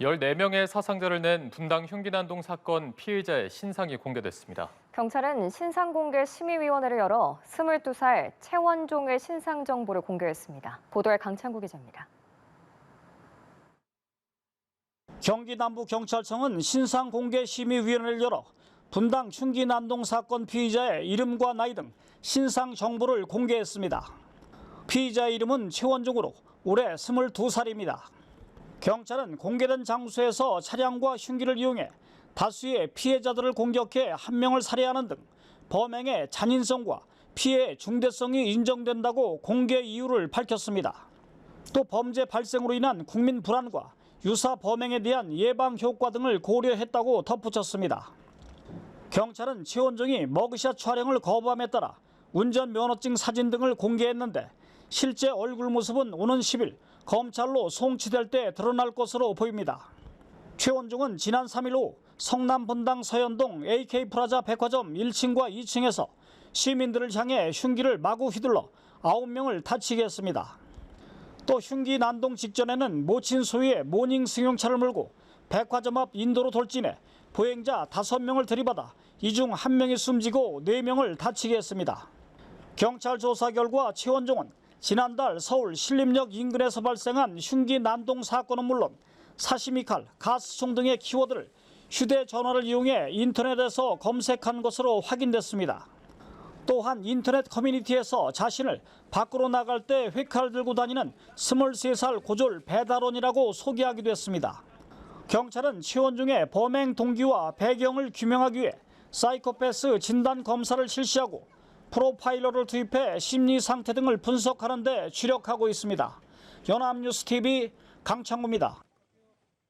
14명의 사상자를 낸 분당 흉기난동 사건 피의자의 신상이 공개됐습니다. 경찰은 신상공개 심의위원회를 열어 22살 최원종의 신상 정보를 공개했습니다. 보도에 강창구 기자입니다. 경기 남부경찰청은 신상공개심의위원회를 열어 분당 흉기난동 사건 피의자의 이름과 나이 등 신상 정보를 공개했습니다. 피의자의 이름은 최원종으로 올해 22살입니다. 경찰은 공개된 장소에서 차량과 흉기를 이용해 다수의 피해자들을 공격해 한 명을 살해하는 등 범행의 잔인성과 피해 중대성이 인정된다고 공개 이유를 밝혔습니다. 또 범죄 발생으로 인한 국민 불안과 유사 범행에 대한 예방 효과 등을 고려했다고 덧붙였습니다. 경찰은 최원종이 머그샷 촬영을 거부함에 따라 운전 면허증 사진 등을 공개했는데 실제 얼굴 모습은 오는 10일 검찰로 송치될 때 드러날 것으로 보입니다. 최원종은 지난 3일 오후 성남 분당 서현동 AK프라자 백화점 1층과 2층에서 시민들을 향해 흉기를 마구 휘둘러 9명을 다치게 했습니다. 또 흉기 난동 직전에는 모친 소유의 모닝 승용차를 몰고 백화점 앞 인도로 돌진해 보행자 5명을 들이받아 이 중 1명이 숨지고 4명을 다치게 했습니다. 경찰 조사 결과 최원종은 지난달 서울 신림역 인근에서 발생한 흉기 난동 사건은 물론 사시미 칼, 가스총 등의 키워드를 휴대전화를 이용해 인터넷에서 검색한 것으로 확인됐습니다. 또한 인터넷 커뮤니티에서 자신을 밖으로 나갈 때 회칼 들고 다니는 23살 고졸 배달원이라고 소개하기도 했습니다. 경찰은 최원중의 범행 동기와 배경을 규명하기 위해 사이코패스 진단 검사를 실시하고 프로파일러를 투입해 심리 상태 등을 분석하는 데 주력하고 있습니다. 연합뉴스 TV 강창구입니다.